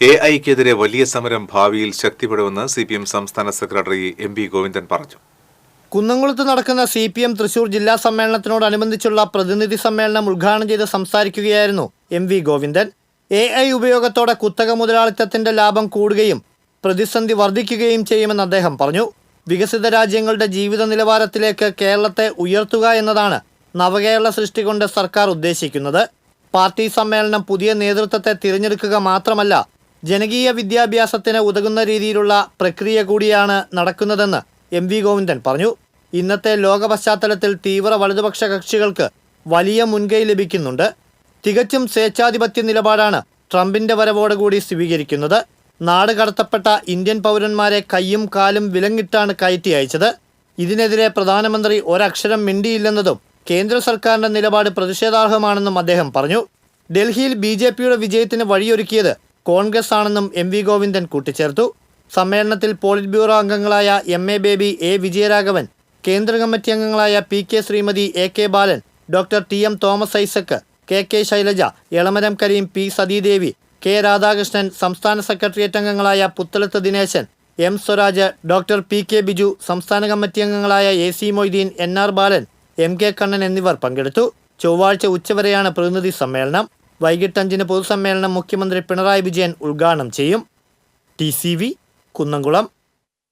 A ഐക്കെതിരെ വലിയ സമരം ഭാവിയിൽ ശക്തിപ്പെടുമെന്ന് സി പി എം സംസ്ഥാന സെക്രട്ടറി എം പി ഗോവിന്ദൻ പറഞ്ഞു. കുന്നംകുളത്ത് നടക്കുന്ന സി പി എം തൃശൂർ ജില്ലാ സമ്മേളനത്തിനോടനുബന്ധിച്ചുള്ള പ്രതിനിധി സമ്മേളനം ഉദ്ഘാടനം ചെയ്ത് സംസാരിക്കുകയായിരുന്നു M V Govindan. A I ഉപയോഗത്തോടെ കുത്തക മുതലാളിത്തത്തിന്റെ ലാഭം കൂടുകയും പ്രതിസന്ധി വർദ്ധിക്കുകയും ചെയ്യുമെന്ന് അദ്ദേഹം പറഞ്ഞു. വികസിത രാജ്യങ്ങളുടെ ജീവിത നിലവാരത്തിലേക്ക് കേരളത്തെ ഉയർത്തുക എന്നതാണ് നവകേരള സൃഷ്ടി കൊണ്ട് സർക്കാർ ഉദ്ദേശിക്കുന്നത്. പാർട്ടി സമ്മേളനം പുതിയ നേതൃത്വത്തെ തിരഞ്ഞെടുക്കുക മാത്രമല്ല ജനകീയ വിദ്യാഭ്യാസത്തിന് ഉതകുന്ന രീതിയിലുള്ള പ്രക്രിയ കൂടിയാണ് നടക്കുന്നതെന്ന് എം വി ഗോവിന്ദൻ പറഞ്ഞു. ഇന്നത്തെ ലോക പശ്ചാത്തലത്തിൽ തീവ്ര വലതുപക്ഷ കക്ഷികൾക്ക് വലിയ മുൻകൈ ലഭിക്കുന്നുണ്ട്. തികച്ചും സ്വേച്ഛാധിപത്യ നിലപാടാണ് ട്രംപിന്റെ വരവോടുകൂടി സ്വീകരിക്കുന്നത്. നാട് കടത്തപ്പെട്ട ഇന്ത്യൻ പൗരന്മാരെ കൈയും കാലും വിലങ്ങിട്ടാണ് കയറ്റി അയച്ചത്. ഇതിനെതിരെ പ്രധാനമന്ത്രി ഒരക്ഷരം മിണ്ടിയില്ലെന്നതും കേന്ദ്ര സർക്കാരിന്റെ നിലപാട് പ്രതിഷേധാർഹമാണെന്നും അദ്ദേഹം പറഞ്ഞു. ഡൽഹിയിൽ ബി ജെ പിയുടെ വിജയത്തിന് വഴിയൊരുക്കിയത് കോൺഗ്രസ് ആണെന്നും എം വി ഗോവിന്ദൻ കൂട്ടിച്ചേർത്തു. സമ്മേളനത്തിൽ പോളിറ്റ് ബ്യൂറോ അംഗങ്ങളായ M A Baby A Vijayaraghavan കേന്ദ്ര കമ്മിറ്റി അംഗങ്ങളായ P K Sreemathi A K Balan doctor T M Thomas Isaac K K Shailaja Elamaram Kareem P Sathidevi K Radhakrishnan സംസ്ഥാന secretariat അംഗങ്ങളായ Puthalath Dineshan M Swaraj doctor P K Biju സംസ്ഥാന committee അംഗങ്ങളായ A C Moideen N R Balan M K Kannan എന്നിവർ പങ്കെടുത്തു. ചൊവ്വാഴ്ച ഉച്ചവരെയാണ് പ്രതിനിധി സമ്മേളനം. വൈകിട്ട് അഞ്ചിന് പൊതുസമ്മേളനം മുഖ്യമന്ത്രി പിണറായി വിജയൻ ഉദ്ഘാടനം ചെയ്യും. T C V Kunnamkulam.